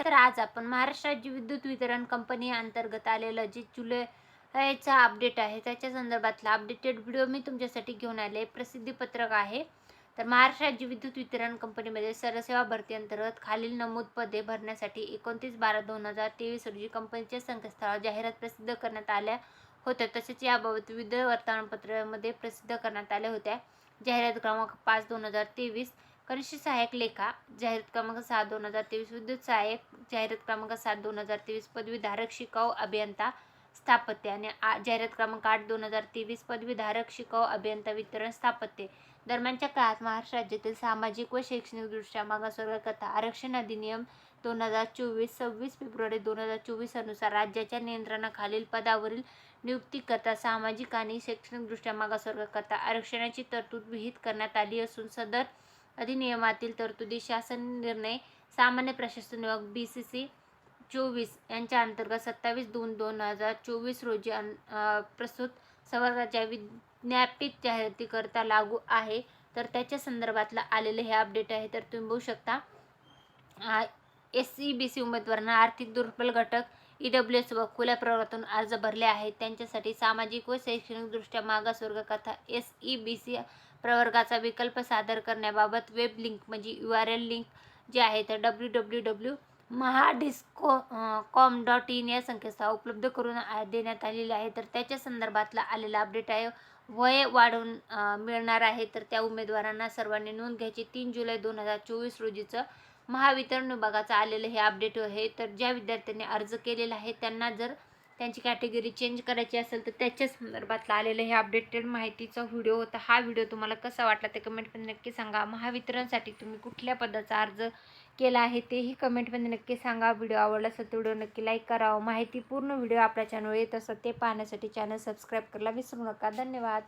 तर आज आपण महाराष्ट्र राज्य विद्युत वितरण कंपनी अंतर्गत आलेलं जे जुलैचा अपडेट आहे त्याच्या संदर्भातला अपडेटेड व्हिडिओ मी तुमच्यासाठी घेऊन आले. प्रसिद्धी पत्रक आहे. तर महाराष्ट्र राज्य विद्युत वितरण कंपनीमध्ये सरसेवा भरती अंतर्गत खालील नमूद पदे भरण्यासाठी एकोणतीस बारा दोन हजार तेवीस रोजी कंपनीच्या संकेतस्थळावर जाहिरात प्रसिद्ध करण्यात आल्या होत्या. तसेच याबाबत विविध वर्तमानपत्रामध्ये प्रसिद्ध करण्यात आल्या होत्या. जाहिरात क्रमांक पाच दोन हजार तेवीस कनिष्ठ सहाय्यक लेखा जाहिरात क्रमांक सहा दोन हजार तेवीस विद्युत सहाय्यक जाहिरात क्रमांक सात दोन हजार तेवीस पदवीधारक शिकाऊ अभियंता स्थापत्य आणि आ जाहिरात क्रमांक आठ दोन हजार तेवीस पदवीधारक शिकाऊ अभियंता वितरण स्थापत्य. दरम्यानच्या काळात महाराष्ट्र राज्यातील सामाजिक व शैक्षणिकदृष्ट्या मागासवर्गकथा आरक्षण अधिनियम दोन हजार चोवीस सव्वीस फेब्रुवारी दोन हजार चोवीस अनुसार राज्याच्या नियंत्रणाखालील पदावरील नियुक्तीकरता सामाजिक आणि शैक्षणिकदृष्ट्या मागासवर्गकथा आरक्षणाची तरतूद विहित करण्यात आली असून सदर अधिनियमातील तरतुदी शासन निर्णय सामान्य प्रशासन विभाग बी सी सी चोवीस यांच्या अंतर्गत सत्तावीस दोन दोन हजार चोवीस रोजी प्रस्तुत संवर्गाच्या विज्ञापित जाहिरातीकरता लागू आहे. तर त्याच्या संदर्भातला आलेलं हे अपडेट आहे. तर तुम्ही बघू शकता एस सी बी सी उमेदवारांना आर्थिक दुर्बल घटक ई डब्ल्यू एस व खुल्या प्रवर्गातून अर्ज भरले आहेत. त्यांच्यासाठी सामाजिक व शैक्षणिकदृष्ट्या मागासवर्ग कथा एस ई बी सी प्रवर्गाचा विकल्प सादर करण्याबाबत वेब लिंक म्हणजे यू आर एल लिंक जे आहे तर W W W Mahadisco com dot in या संकेतस्थळ उपलब्ध करून देण्यात आलेले आहे. तर त्याच्या संदर्भातला आलेला अपडेट आहे. वय वाढवून मिळणार आहे. तर त्या उमेदवारांना सर्वांनी नोंद घ्यायची. तीन जुलै दोन हजार चोवीस रोजीचं महावितरण विभागाचं आलेलं हे अपडेट आहे. तर ज्या विद्यार्थ्यांनी अर्ज केलेला आहे त्यांना जर त्यांची कॅटेगरी चेंज करायची असेल तर त्याच्या संदर्भातला आलेलं हे अपडेटेड माहितीचा व्हिडिओ होता. हा व्हिडिओ तुम्हाला कसा वाटला ते कमेंटमध्ये नक्की सांगा. महावितरणसाठी तुम्ही कुठल्या पदाचा अर्ज केला आहे तेही कमेंटमध्ये नक्की सांगा. व्हिडिओ आवडला असेल तर व्हिडिओ नक्की लाईक करावं माहिती पूर्ण व्हिडिओ आपल्या चॅनलवर येत असतात ते पाहण्यासाठी चॅनल सबस्क्राईब करायला विसरू नका. धन्यवाद.